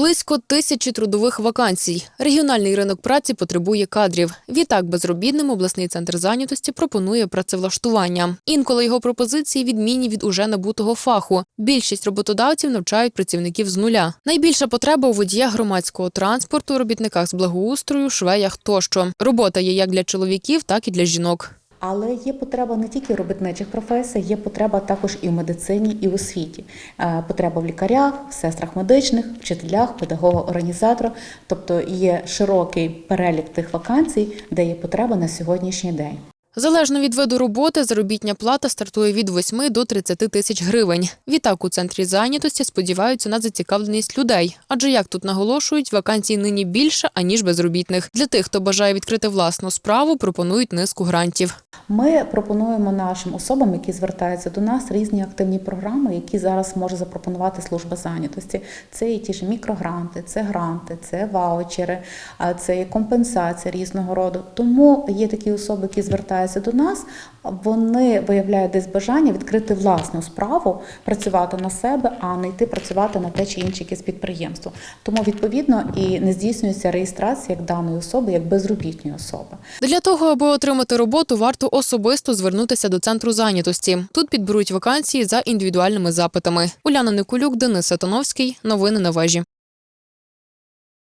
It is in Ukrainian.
Близько тисячі трудових вакансій. Регіональний ринок праці потребує кадрів. Відтак безробітним обласний центр зайнятості пропонує працевлаштування. Інколи його пропозиції відмінні від уже набутого фаху. Більшість роботодавців навчають працівників з нуля. Найбільша потреба у водіях громадського транспорту, робітниках з благоустрою, швеях тощо. Робота є як для чоловіків, так і для жінок. Але є потреба не тільки в робітничих професіях, є потреба також і в медицині, і в освіті. Е, Потреба в лікарях, в сестрах медичних, вчителях, педагогах, організаторах. Тобто є широкий перелік тих вакансій, де є потреба на сьогоднішній день. Залежно від виду роботи, заробітня плата стартує від 8 до 30 тисяч гривень. Відтак у центрі зайнятості сподіваються на зацікавленість людей. Адже як тут наголошують, вакансій нині більше аніж безробітних. Для тих, хто бажає відкрити власну справу, пропонують низку грантів. Ми пропонуємо нашим особам, які звертаються до нас, різні активні програми, які зараз може запропонувати служба зайнятості. Це і ті ж мікрогранти, це гранти, це ваучери, це і компенсація різного роду. Тому є такі особи, які звертаються до нас. Вони виявляють десь бажання відкрити власну справу, працювати на себе, а не йти працювати на те чи інше якесь підприємство. Тому відповідно і не здійснюється реєстрація як даної особи, як безробітної особи. Для того, аби отримати роботу, варто особисто звернутися до центру зайнятості. Тут підберуть вакансії за індивідуальними запитами. Уляна Никулюк, Денис Сатановський. Новини на вежі.